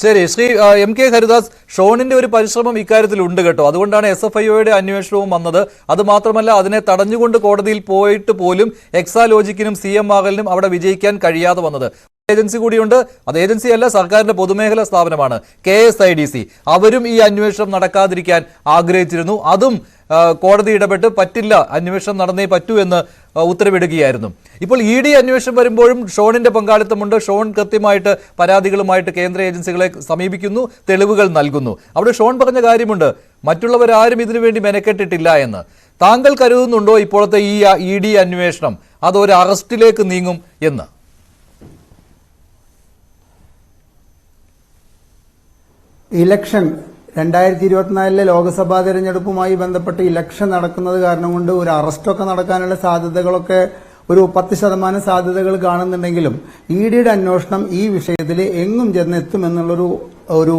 ശരി Shri M K Haridas ഷോണിന്റെ ഒരു പരിശ്രമം ഇക്കാര്യത്തിൽ ഉണ്ട് കേട്ടോ. അതുകൊണ്ടാണ് എസ് എഫ് ഐഒയുടെ അന്വേഷണവും വന്നത്. അത് മാത്രമല്ല അതിനെ തടഞ്ഞുകൊണ്ട് കോടതിയിൽ പോയിട്ട് പോലും എക്സാലോജിക്കിനും സി എം ആകലിനും അവിടെ വിജയിക്കാൻ കഴിയാതെ വന്നത്. ഏജൻസി കൂടിയുണ്ട്. അത് ഏജൻസി അല്ല സർക്കാരിന്റെ പൊതുമേഖലാ സ്ഥാപനമാണ് K S I D C. അവരും ഈ അന്വേഷണം നടക്കാതിരിക്കാൻ ആഗ്രഹിച്ചിരുന്നു. അതും കോടതി ഇടപെട്ട് പറ്റില്ല അന്വേഷണം നടന്നേ പറ്റൂ എന്ന് ഉത്തരവിടുകയായിരുന്നു. ഇപ്പോൾ ഇ ഡി അന്വേഷണം വരുമ്പോഴും ഷോണിന്റെ പങ്കാളിത്തമുണ്ട്. ഷോൺ കൃത്യമായിട്ട് പരാതികളുമായിട്ട് കേന്ദ്ര ഏജൻസികളെ സമീപിക്കുന്നു തെളിവുകൾ നൽകുന്നു. അവിടെ ഷോൺ പറഞ്ഞ കാര്യമുണ്ട് മറ്റുള്ളവരാരും ഇതിനു വേണ്ടി മെനക്കെട്ടിട്ടില്ല എന്ന്. താങ്കൾ കരുതുന്നുണ്ടോ ഇപ്പോഴത്തെ ഈ ഇ ഡി അന്വേഷണം? അതൊരു അറസ്റ്റിലേക്ക് നീങ്ങും എന്ന്. ഇലക്ഷൻ രണ്ടായിരത്തി ഇരുപത്തിനാലിലെ ലോക്സഭാ തെരഞ്ഞെടുപ്പുമായി ബന്ധപ്പെട്ട് ഇലക്ഷൻ നടക്കുന്നത് കാരണം കൊണ്ട് ഒരു അറസ്റ്റൊക്കെ നടക്കാനുള്ള സാധ്യതകളൊക്കെ ഒരു പത്ത് ശതമാനം സാധ്യതകൾ കാണുന്നുണ്ടെങ്കിലും ഇ ഡിയുടെ അന്വേഷണം ഈ വിഷയത്തിൽ എങ്ങും ചെന്നെത്തുമെന്നുള്ളൊരു ഒരു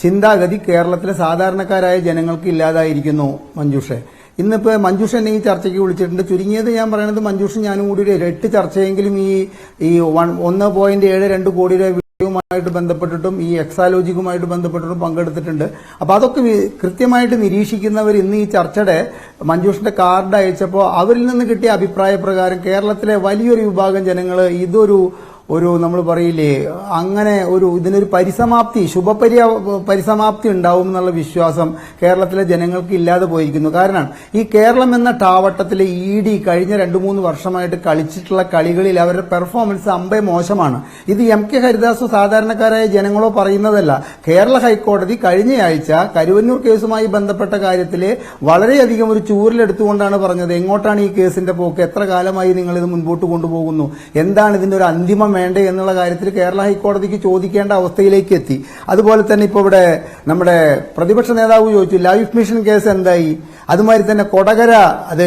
ചിന്താഗതി കേരളത്തിലെ സാധാരണക്കാരായ ജനങ്ങൾക്ക് ഇല്ലാതായിരിക്കുന്നു മഞ്ജുഷെ. ഇന്നിപ്പോ മഞ്ജുഷ എന്നെ ഈ ചർച്ചയ്ക്ക് വിളിച്ചിട്ടുണ്ട്. ചുരുങ്ങിയത് ഞാൻ പറയുന്നത് മഞ്ജുഷ ഞാനും കൂടി ഒരു എട്ട് ചർച്ചയെങ്കിലും ഈ ഈ വൺ ഒന്ന് പോയിന്റ് ഏഴ് രണ്ട് കോടി രൂപ വിഷയവുമായിട്ട് ബന്ധപ്പെട്ടിട്ടും ഈ എക്സാലോജിക്കുമായിട്ട് ബന്ധപ്പെട്ടിട്ടും പങ്കെടുത്തിട്ടുണ്ട്. അപ്പൊ അതൊക്കെ കൃത്യമായിട്ട് നിരീക്ഷിക്കുന്നവർ ഇന്ന് ഈ ചർച്ചയുടെ മഞ്ജുഷിന്റെ കാർഡ് അയച്ചപ്പോൾ അവരിൽ നിന്ന് കിട്ടിയ അഭിപ്രായ പ്രകാരം കേരളത്തിലെ വലിയൊരു വിഭാഗം ജനങ്ങൾ ഇതൊരു ഒരു നമ്മൾ പറയില്ലേ അങ്ങനെ ഒരു ഇതിനൊരു പരിസമാപ്തി ശുഭപരി പരിസമാപ്തി ഉണ്ടാവും എന്നുള്ള വിശ്വാസം കേരളത്തിലെ ജനങ്ങൾക്ക് ഇല്ലാതെ പോയിരിക്കുന്നു. കാരണം ഈ കേരളം എന്ന ടാവട്ടത്തിലെ ഇ ഡി കഴിഞ്ഞ രണ്ടു മൂന്ന് വർഷമായിട്ട് കളിച്ചിട്ടുള്ള കളികളിൽ അവരുടെ പെർഫോമൻസ് അമ്പേ മോശമാണ്. ഇത് എം കെ ഹരിദാസ് സാധാരണക്കാരായ ജനങ്ങളോ പറയുന്നതല്ല. കേരള ഹൈക്കോടതി കഴിഞ്ഞയാഴ്ച കരുവന്നൂർ കേസുമായി ബന്ധപ്പെട്ട കാര്യത്തിൽ വളരെയധികം ഒരു ചൂരിലെടുത്തുകൊണ്ടാണ് പറഞ്ഞത് എങ്ങോട്ടാണ് ഈ കേസിന്റെ പോക്ക്? എത്ര കാലമായി നിങ്ങൾ ഇത് മുൻപോട്ട് കൊണ്ടുപോകുന്നു? എന്താണ് ഇതിന്റെ ഒരു അന്തിമം വേണ്ടേ എന്നുള്ള കാര്യത്തിൽ കേരള ഹൈക്കോടതിക്ക് ചോദിക്കേണ്ട അവസ്ഥയിലേക്ക് എത്തി. അതുപോലെ തന്നെ ഇപ്പോൾ ഇവിടെ നമ്മുടെ പ്രതിപക്ഷ നേതാവ് ചോദിച്ചു ലൈഫ് മിഷൻ കേസ് എന്തായി? അതുമാതിരി തന്നെ കൊടകര അത്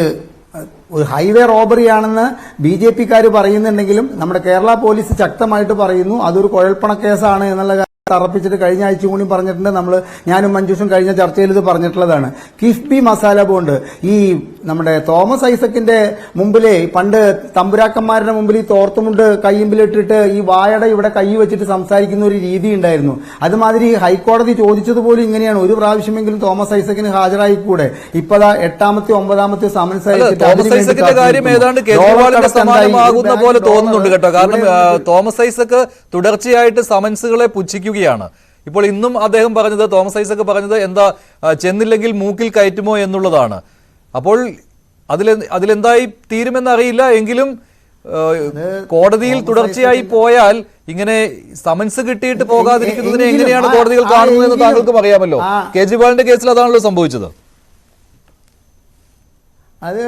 ഒരു ഹൈവേ റോബറി ആണെന്ന് ബി ജെ പിക്കാർ പറയുന്നുണ്ടെങ്കിലും നമ്മുടെ കേരള പോലീസ് ശക്തമായിട്ട് പറയുന്നു അതൊരു കുഴൽപ്പണ കേസാണ് എന്നുള്ള തറപ്പിച്ചിട്ട് കഴിഞ്ഞ ആഴ്ച കൂടി പറഞ്ഞിട്ടുണ്ട്. നമ്മൾ ഞാനും മഞ്ജുഷും കഴിഞ്ഞ ചർച്ചയിൽ ഇത് പറഞ്ഞിട്ടുള്ളതാണ്. കിഫ്ബി മസാല ബോണ്ട്. ഈ നമ്മുടെ തോമസ് ഐസക്കിന്റെ മുമ്പിലെ പണ്ട് തമ്പുരാക്കന്മാരുടെ മുമ്പിൽ ഈ തോർത്തുമുണ്ട് കയ്യുമ്പിലിട്ടിട്ട് ഈ വായട ഇവിടെ കൈ വെച്ചിട്ട് സംസാരിക്കുന്ന ഒരു രീതി ഉണ്ടായിരുന്നു. അതുമാതിരി ഹൈക്കോടതി ചോദിച്ചതുപോലെ ഇങ്ങനെയാണ്. ഒരു പ്രാവശ്യമെങ്കിലും തോമസ് ഐസക്കിന് ഹാജരായി കൂടെ ഇപ്പതാ എട്ടാമത്തെ ഒമ്പതാമത്തെ സമൻസ് തോന്നുന്നുണ്ട് കേട്ടോ. കാരണം തോമസ് ഐസക്ക് തുടർച്ചയായിട്ട് സമൻസുകളെ പുച്ഛിക്കുകയാണ് ഇപ്പോൾ ഇന്നും അദ്ദേഹം പറഞ്ഞത് തോമസ് ഐസക് പറഞ്ഞത് എന്താ ചെന്നില്ലെങ്കിൽ മൂക്കിൽ കയറ്റുമോ എന്നുള്ളതാണ്. അപ്പോൾ അതിലെ അതിലെന്തായി തീരുമെന്ന് അറിയില്ല എങ്കിലും കോടതിയിൽ തുടർച്ചയായി പോയാൽ ഇങ്ങനെ സമൻസ് കിട്ടിയിട്ട് പോകാതിരിക്കുന്നതിനെ എങ്ങനെയാണ് കോടതികൾ കാണുന്നത് കാണുന്നതെന്ന് താങ്കൾക്ക് അറിയാമല്ലോ കേജ്രിവാളിന്റെ കേസിൽ അതാണല്ലോ സംഭവിച്ചത്. അത്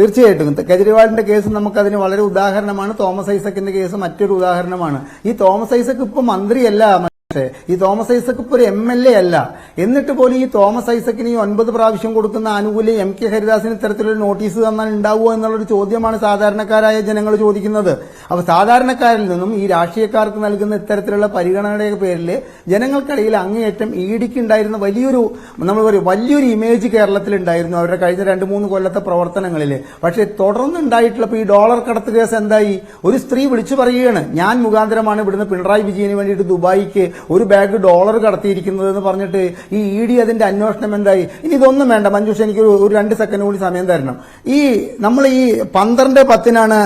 തീർച്ചയായിട്ടും. കെജ്രിവാളിന്റെ കേസ് നമുക്കതിന് വളരെ ഉദാഹരണമാണ്. തോമസ് ഐസക്കിന്റെ കേസ് മറ്റൊരു ഉദാഹരണമാണ്. ഈ തോമസ് ഐസക്ക് ഇപ്പൊ മന്ത്രിയല്ല ഈ തോമസ് ഐസക് ഇപ്പോൾ ഒരു എം എൽ എ അല്ല. എന്നിട്ട് പോലും ഈ തോമസ് ഐസക്കിന് ഈ ഒൻപത് പ്രാവശ്യം കൊടുക്കുന്ന ആനുകൂല്യം എം കെ ഹരിദാസിന് ഇത്തരത്തിലൊരു നോട്ടീസ് തന്നാൽ ഉണ്ടാവുമോ എന്നുള്ളൊരു ചോദ്യമാണ് സാധാരണക്കാരായ ജനങ്ങൾ ചോദിക്കുന്നത്. അപ്പൊ സാധാരണക്കാരിൽ നിന്നും ഈ രാഷ്ട്രീയക്കാർക്ക് നൽകുന്ന ഇത്തരത്തിലുള്ള പരിഗണനയുടെ പേരിൽ ജനങ്ങൾക്കിടയിൽ അങ്ങേയറ്റം ഇഡിക്ക് ഉണ്ടായിരുന്ന വലിയൊരു നമ്മൾ പറയും വലിയൊരു ഇമേജ് കേരളത്തിൽ ഉണ്ടായിരുന്നു അവരുടെ കഴിഞ്ഞ രണ്ട് മൂന്ന് കൊല്ലത്തെ പ്രവർത്തനങ്ങളിൽ പക്ഷേ തുടർന്നുണ്ടായിട്ടുള്ള ഈ ഡോളർ കടത്ത് കേസ് എന്തായി? ഒരു സ്ത്രീ വിളിച്ചു പറയുകയാണ് ഞാൻ മുഖാന്തരമാണ് ഇവിടുന്ന് പിണറായി വിജയന് വേണ്ടിയിട്ട് ദുബായിക്ക് ഒരു ബാഗ് ഡോളർ കടത്തിയിരിക്കുന്നത് എന്ന് പറഞ്ഞിട്ട് ഈ ഇ ഡി അതിന്റെ അന്വേഷണം എന്തായി? ഇനി ഇതൊന്നും വേണ്ട. മഞ്ജുഷ എനിക്ക് ഒരു- രണ്ട് സെക്കൻഡ് കൂടി സമയം തരണം. ഈ നമ്മൾ ഈ പന്ത്രണ്ട് പത്തിനാണ്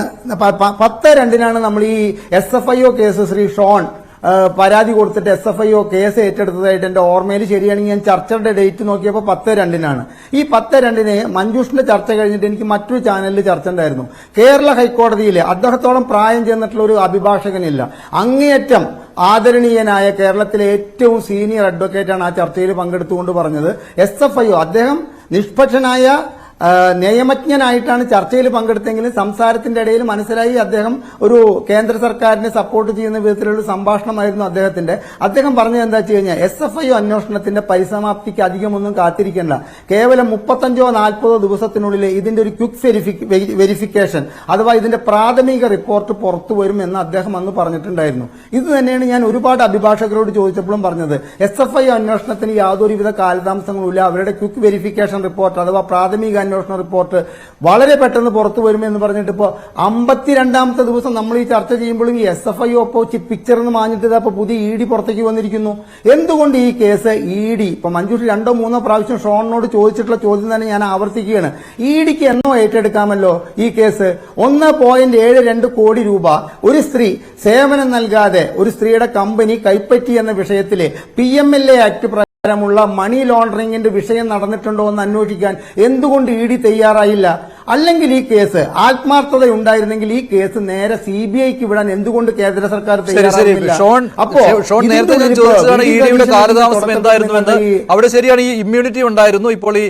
പത്ത് രണ്ടിനാണ് നമ്മൾ ഈ S F I O case Shri Shone പരാതി കൊടുത്തിട്ട് S F I O case ഏറ്റെടുത്തതായിട്ട് എന്റെ ഓർമ്മയിൽ ശരിയാണെങ്കിൽ ഞാൻ ചർച്ചയുടെ ഡേറ്റ് നോക്കിയപ്പോൾ പത്ത് രണ്ടിനാണ്. ഈ പത്ത് രണ്ടിന് മഞ്ജുഷിന്റെ ചർച്ച കഴിഞ്ഞിട്ട് എനിക്ക് മറ്റൊരു ചാനലിൽ ചർച്ച ഉണ്ടായിരുന്നു. കേരള ഹൈക്കോടതിയിലെ അദ്ദേഹത്തോളം പ്രായം ചെന്നിട്ടുള്ള ഒരു അഭിഭാഷകനില്ല. അങ്ങേയറ്റം ആദരണീയനായ കേരളത്തിലെ ഏറ്റവും സീനിയർ അഡ്വക്കേറ്റാണ് ആ ചർച്ചയിൽ പങ്കെടുത്തുകൊണ്ട് പറഞ്ഞത്. എസ് എഫ് ഐ അദ്ദേഹം നിഷ്പക്ഷനായ നിയമജ്ഞനായിട്ടാണ് ചർച്ചയിൽ പങ്കെടുത്തെങ്കിലും സംസാരത്തിന്റെ ഇടയിൽ മനസ്സിലായി അദ്ദേഹം ഒരു കേന്ദ്ര സർക്കാരിനെ സപ്പോർട്ട് ചെയ്യുന്ന വിധത്തിലുള്ള സംഭാഷണമായിരുന്നു അദ്ദേഹത്തിന്റെ. അദ്ദേഹം പറഞ്ഞത് എന്താ വെച്ച് കഴിഞ്ഞാൽ എസ് എഫ് ഐ അന്വേഷണത്തിന്റെ പരിസമാപ്തിക്ക് അധികമൊന്നും കാത്തിരിക്കേണ്ട. കേവലം മുപ്പത്തഞ്ചോ നാൽപ്പതോ ദിവസത്തിനുള്ളിൽ ഇതിന്റെ ഒരു ക്വിക്ക് വെരിഫിക്കേഷൻ അഥവാ ഇതിന്റെ പ്രാഥമിക റിപ്പോർട്ട് പുറത്തു വരും എന്ന് അദ്ദേഹം അന്ന് പറഞ്ഞിട്ടുണ്ടായിരുന്നു. ഇത് തന്നെയാണ് ഞാൻ ഒരുപാട് അഭിഭാഷകരോട് ചോദിച്ചപ്പോഴും പറഞ്ഞത്. എസ് എഫ് ഐ അന്വേഷണത്തിന് യാതൊരുവിധ കാലതാമസങ്ങളുമില്ല അവരുടെ ക്വിക്ക് വെരിഫിക്കേഷൻ റിപ്പോർട്ട് അഥവാ പ്രാഥമിക അന്വേഷണ റിപ്പോർട്ട് വളരെ പെട്ടെന്ന് പുറത്തു വരുമെന്ന് പറഞ്ഞിട്ട് ഇപ്പോൾ അമ്പത്തിരണ്ടാമത്തെ ദിവസം നമ്മൾ ഈ ചർച്ച ചെയ്യുമ്പോഴും ഈ എസ് എഫ് ഐ ഒപ്പോ പിക്ചർ എന്ന് മാഞ്ഞിട്ട് ഇതാ ഇപ്പോൾ പുതിയ ഇ ഡി പുറത്തേക്ക് വന്നിരിക്കുന്നു. എന്തുകൊണ്ട് ഈ കേസ് ഇ ഡി ഇപ്പൊ മഞ്ജുഷി രണ്ടോ മൂന്നോ പ്രാവശ്യം ഷോണിനോട് ചോദിച്ചിട്ടുള്ള ചോദ്യം തന്നെ ഞാൻ ആവർത്തിക്കുകയാണ്. ഇ ഡിക്ക് എന്നോ ഏറ്റെടുക്കാമല്ലോ ഈ കേസ്? ഒന്ന് പോയിന്റ് ഏഴ് രണ്ട് കോടി രൂപ. ഒരു സ്ത്രീ സേവനം നൽകാതെ ഒരു സ്ത്രീയുടെ കമ്പനി കൈപ്പറ്റി എന്ന വിഷയത്തിൽ P M L A act പ്രകാരമുള്ള മണി ലോണ്ടറിങ്ങിന്റെ വിഷയം നടന്നിട്ടുണ്ടോ എന്ന് അന്വേഷിക്കാൻ എന്തുകൊണ്ട് ഇ ഡി തയ്യാറായില്ല? അല്ലെങ്കിൽ ഈ കേസ് ആത്മാർത്ഥത ഉണ്ടായിരുന്നെങ്കിൽ ഈ കേസ് നേരെ സി ബി ഐക്ക് വിടാൻ എന്തുകൊണ്ട് കേന്ദ്ര സർക്കാർ എന്ന് അവിടെ ശരിയാണ് ഈ ഇമ്മ്യൂണിറ്റി ഉണ്ടായിരുന്നു. ഇപ്പോൾ ഈ